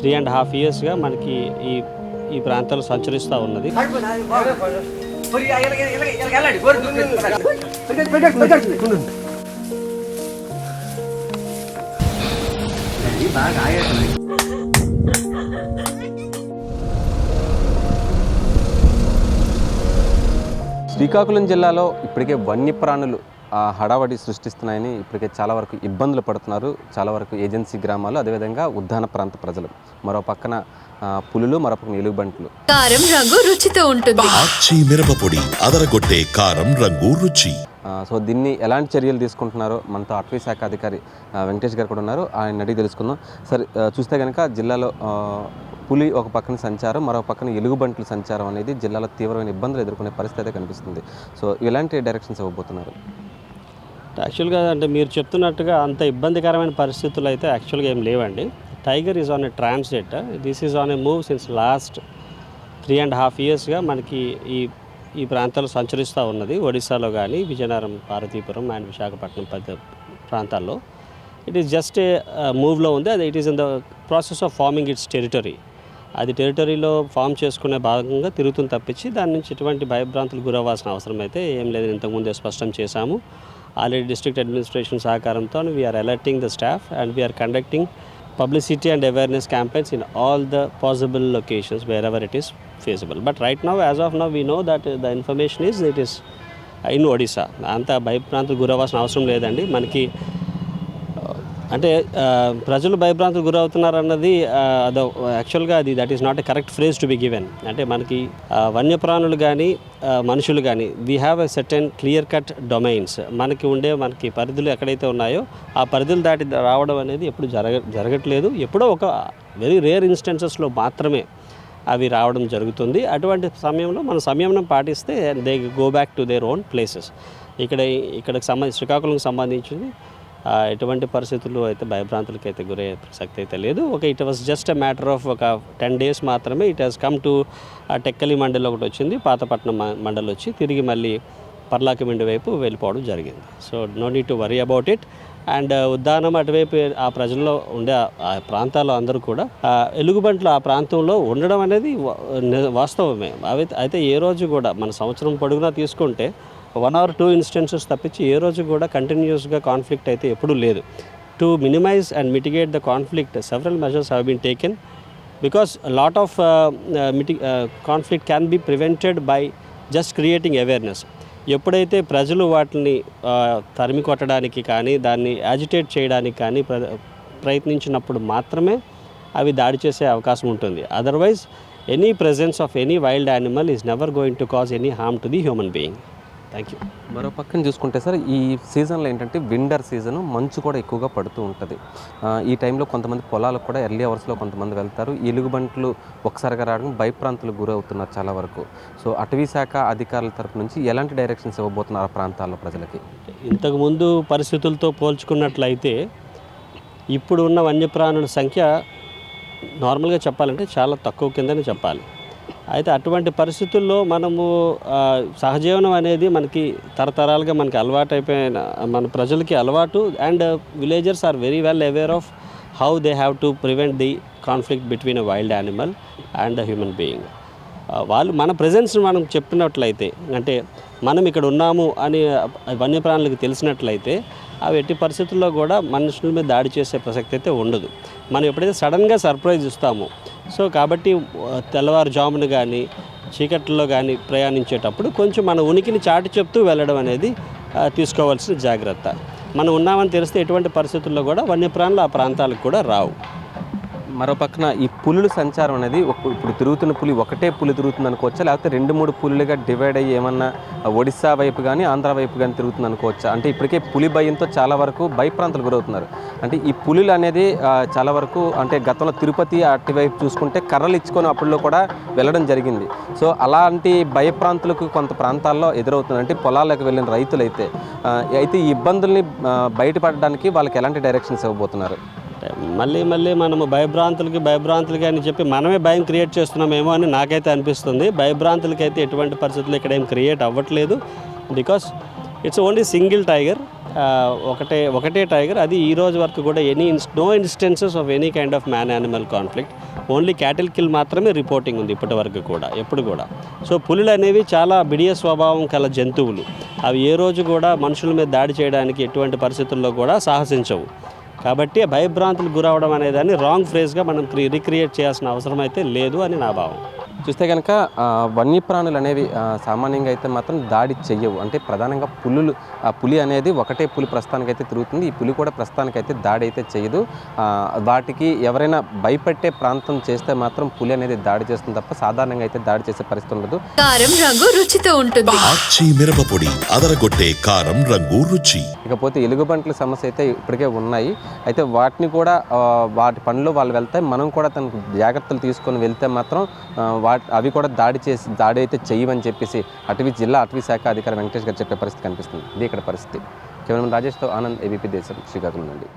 Three and half ఇయర్స్గా మనకి ఈ ఈ ప్రాంతాలు సంచరిస్తూ ఉన్నది. శ్రీకాకుళం జిల్లాలో ఇప్పటికే వన్యప్రాణులు హడావడి సృష్టిస్తున్నాయని ఇప్పటికే చాలా వరకు ఇబ్బందులు పడుతున్నారు. చాలా వరకు ఏజెన్సీ గ్రామాలు అదేవిధంగా ఉద్దాన ప్రాంత ప్రజలు. మరో పక్కన పులులు మరో పక్కన ఎలుగుబంట్లు కారం రంగు రుచితో ఉంటుంది. ఆచి మిరపపొడి అదరగొట్టే కారం రంగు రుచి. సో దీన్ని ఎలాంటి చర్యలు తీసుకుంటున్నారో మనతో అటవీ శాఖ అధికారి వెంకటేష్ గారు కూడా ఉన్నారు. ఆయన అడిగి తెలుసుకుందాం. సార్ చూస్తే కనుక జిల్లాలో పులి ఒక పక్కన సంచారం మరో పక్కన ఎలుగుబంట్ల సంచారం అనేది జిల్లాలో తీవ్రమైన ఇబ్బందులు ఎదుర్కొనే పరిస్థితి అయితే కనిపిస్తుంది. సో ఎలాంటి డైరెక్షన్స్ ఇవ్వబోతున్నారు. యాక్చువల్గా అంటే మీరు చెప్తున్నట్టుగా అంత ఇబ్బందికరమైన పరిస్థితులు అయితే యాక్చువల్గా ఏం లేవండి. Tiger is on a transit this is on a move since last three and half ఇయర్స్గా మనకి ఈ ఈ ప్రాంతాల్లో సంచరిస్తూ ఉన్నది. ఒడిశాలో కానీ విజయనగరం పార్వతీపురం అండ్ విశాఖపట్నం పెద్ద ప్రాంతాల్లో. ఇట్ ఈస్ జస్ట్ ఏ మూవ్లో ఉంది. అది it is in the process of farming its territory అది టెరిటరీలో ఫామ్ చేసుకునే భాగంగా తిరుగుతుంది తప్పించి దాని నుంచి ఎటువంటి భయభ్రాంతులు గురవ్వాల్సిన అవసరం అయితే ఏం లేదు. ఇంతకుముందే స్పష్టం చేశాము. ఆల్రెడీ డిస్ట్రిక్ట్ అడ్మినిస్ట్రేషన్ సహకారంతో we're alerting the staff and we're conducting publicity and awareness campaigns in all the possible locations wherever it is feasible but right now as of now we know that the information is it is in Odisha అంత భయభ్రాంతులు గురవ్వాల్సిన అవసరం లేదండి. మనకి అంటే ప్రజలు భయభ్రాంతులు గురవుతున్నారన్నది అదో యాక్చువల్గా అది that is not a correct phrase to be given అంటే మనకి వన్యప్రాణులు కానీ మనుషులు కానీ we have a certain clear cut domains మనకి ఉండే మనకి పరిధులు ఎక్కడైతే ఉన్నాయో ఆ పరిధులు దాటి రావడం అనేది ఎప్పుడు జరగ జరగట్లేదు. ఎప్పుడో ఒక వెరీ రేర్ ఇన్స్టెన్సెస్లో మాత్రమే అవి రావడం జరుగుతుంది. అటువంటి సమయంలో మన సంయమనం పాటిస్తే they go back to their own places ఇక్కడ ఇక్కడికి సంబంధించి శ్రీకాకుళంకి సంబంధించింది ఎటువంటి పరిస్థితుల్లో అయితే భయభ్రాంతులకి అయితే గురయ్యే ప్రసక్తి అయితే లేదు. ఒక it was just matter of ఒక టెన్ డేస్ మాత్రమే it has come to Tekkali మండలి ఒకటి వచ్చింది. పాతపట్నం మండలి వచ్చి తిరిగి మళ్ళీ పర్లాకిమిండి వైపు వెళ్ళిపోవడం జరిగింది. So no need to worry about it and Uddanam అటువైపు ఆ ప్రజల్లో ఉండే ఆ- ప్రాంతాల్లో అందరూ కూడా ఎలుగుబంట్లు ఆ ప్రాంతంలో ఉండడం అనేది వాస్తవమే. అవి అయితే ఏ రోజు కూడా మన సంవత్సరం పొడుగునా తీసుకుంటే వన్ ఆర్ టూ ఇన్స్టెన్సెస్ తప్పించి ఏ రోజు కూడా కంటిన్యూస్గా కాన్ఫ్లిక్ట్ అయితే ఎప్పుడూ లేదు. To minimize and mitigate the conflict several measures have been taken because lot of మిటి conflict can be prevented by just creating awareness ఎప్పుడైతే ప్రజలు వాటిని తరిమి కొట్టడానికి కానీ దాన్ని యాజిటేట్ చేయడానికి కానీ ప్ర ప్రయత్నించినప్పుడు మాత్రమే అవి దాడి చేసే అవకాశం ఉంటుంది. Otherwise any presence of any wild animal is never going to cause any harm to the human being thank you మరో పక్కన చూసుకుంటే సార్ ఈ సీజన్లో ఏంటంటే వింటర్ సీజన్ మంచు కూడా ఎక్కువగా పడుతూ ఉంటుంది. ఈ టైంలో కొంతమంది పొలాలకు కూడా ఎర్లీ అవర్స్లో కొంతమంది వెళ్తారు. ఎలుగుబంట్లు ఒకసారిగా రావడం భయప్రాంతులకు గురవుతున్నారు చాలా వరకు. సో అటవీ శాఖ అధికారుల తరపు నుంచి ఎలాంటి డైరెక్షన్స్ ఇవ్వబోతున్నారు ఆ ప్రాంతాల్లో ప్రజలకి? ఇంతకుముందు పరిస్థితులతో పోల్చుకున్నట్లయితే ఇప్పుడు ఉన్న వన్యప్రాణుల సంఖ్య నార్మల్గా చెప్పాలంటే చాలా తక్కువ కిందనే చెప్పాలి. అయితే అటువంటి పరిస్థితుల్లో మనము సహజీవనం అనేది మనకి తరతరాలుగా మనకి అలవాటు అయిపోయిన మన ప్రజలకి అలవాటు. And villagers are very well aware of how they have to prevent the conflict between a wild animal and a human being. వాళ్ళు మన ప్రజెన్స్ని మనం చెప్పినట్లయితే అంటే మనం ఇక్కడ ఉన్నాము అని వన్యప్రాణులకు తెలిసినట్లయితే అవి ఎట్టి పరిస్థితుల్లో కూడా మనుషుల మీద దాడి చేసే ప్రసక్తి అయితే ఉండదు. మనం ఎప్పుడైతే సడన్గా సర్ప్రైజ్ ఇస్తామో సో కాబట్టి తెల్లవారుజామున కానీ చీకట్లో కానీ ప్రయాణించేటప్పుడు కొంచెం మన ఉనికిని చాటి చెప్తూ వెళ్ళడం అనేది తీసుకోవాల్సిన జాగ్రత్త. మనం ఉన్నామని తెలిస్తే ఎటువంటి పరిస్థితుల్లో కూడా వన్యప్రాణులు ఆ ప్రాంతాలకు కూడా రావు. మరో పక్కన ఈ పులుల సంచారం అనేది ఒక- ఇప్పుడు తిరుగుతున్న పులి ఒకటే పులి తిరుగుతుంది అనుకోవచ్చా? లేకపోతే రెండు మూడు పులులుగా డివైడ్ అయ్యి ఏమన్నా ఒడిశా వైపు కానీ ఆంధ్ర వైపు కానీ తిరుగుతుంది అనుకోవచ్చా? అంటే ఇప్పటికే పులి భయంతో చాలా వరకు భయప్రాంతాలు గురవుతున్నారు. అంటే ఈ పులులు అనేది చాలా వరకు అంటే గతంలో తిరుపతి అటువైపు చూసుకుంటే కర్రలు ఇచ్చుకొని అప్పుడులో కూడా వెళ్ళడం జరిగింది. సో అలాంటి భయప్రాంతులకు కొంత ప్రాంతాల్లో ఎదురవుతుంది అంటే పొలాలకు వెళ్ళిన రైతులైతే అయితే ఈ ఇబ్బందుల్ని బయటపడడానికి వాళ్ళకి ఎలాంటి డైరెక్షన్స్ ఇవ్వబోతున్నారు? మళ్ళీ మళ్ళీ మనము భయభ్రాంతులకి భయభ్రాంతులకి అని చెప్పి మనమే భయం క్రియేట్ చేస్తున్నామేమో అని నాకైతే అనిపిస్తుంది. భయభ్రాంతులకి అయితే ఎటువంటి పరిస్థితులు ఇక్కడ ఏం క్రియేట్ అవ్వట్లేదు. Because it's only single tiger ఒకటే ఒకటే టైగర్ అది ఈ రోజు వరకు కూడా any no instances of any kind of man animal conflict only cattle kill మాత్రమే రిపోర్టింగ్ ఉంది ఇప్పటి వరకు కూడా ఎప్పుడు కూడా. సో పులులు అనేవి చాలా బిడియ స్వభావం కల జంతువులు. అవి ఏ రోజు కూడా మనుషుల మీద దాడి చేయడానికి ఎటువంటి పరిస్థితుల్లో కూడా సాహసించవు. కాబట్టి భయభ్రాంతులు గురవడం అనేదాన్ని రాంగ్ ఫ్రేజ్గా మనం రిక్రియేట్ చేయాల్సిన అవసరం అయితే లేదు అని నా భావం. చూస్తే కనుక ఆ, వన్యప్రాణులు అనేవి ఆ, సామాన్యంగా అయితే మాత్రం దాడి చెయ్యవు. అంటే ప్రధానంగా పులులు ఆ పులి అనేది ఒకటే పులి ప్రస్తుతానికైతే తిరుగుతుంది. ఈ పులి కూడా ప్రస్తుతానికైతే దాడి అయితే చేయదు ఆ, వాటికి ఎవరైనా భయపెట్టే ప్రాంతం చేస్తే మాత్రం పులి అనేది దాడి చేస్తుంది తప్ప సాధారణంగా అయితే దాడి చేసే పరిస్థితి ఉండదు. కారం రంగు రుచితో ఉంటుంది. మిరపపొడి అదరగొట్టే కారం రంగు రుచి. ఇకపోతే ఎలుగుబంట్ల సమస్య అయితే ఇప్పటికే ఉన్నాయి. అయితే వాటిని కూడా వాటి పనిలో వాళ్ళు వెళ్తాయి మనం కూడా తనకు జాగ్రత్తలు తీసుకొని వెళ్తే మాత్రం వా అవి కూడా దాడి చేసి దాడి అయితే చేయమని చెప్పేసి అటవీ జిల్లా అటవీ శాఖ అధికారి వెంకటేష్ గారు చెప్పే పరిస్థితి కనిపిస్తుంది. ఇది ఇక్కడ పరిస్థితి. కేవలం రాజేష్తో ఆనంద్ ఏబీపీ దేశం శ్రీకాకుళం నుండి.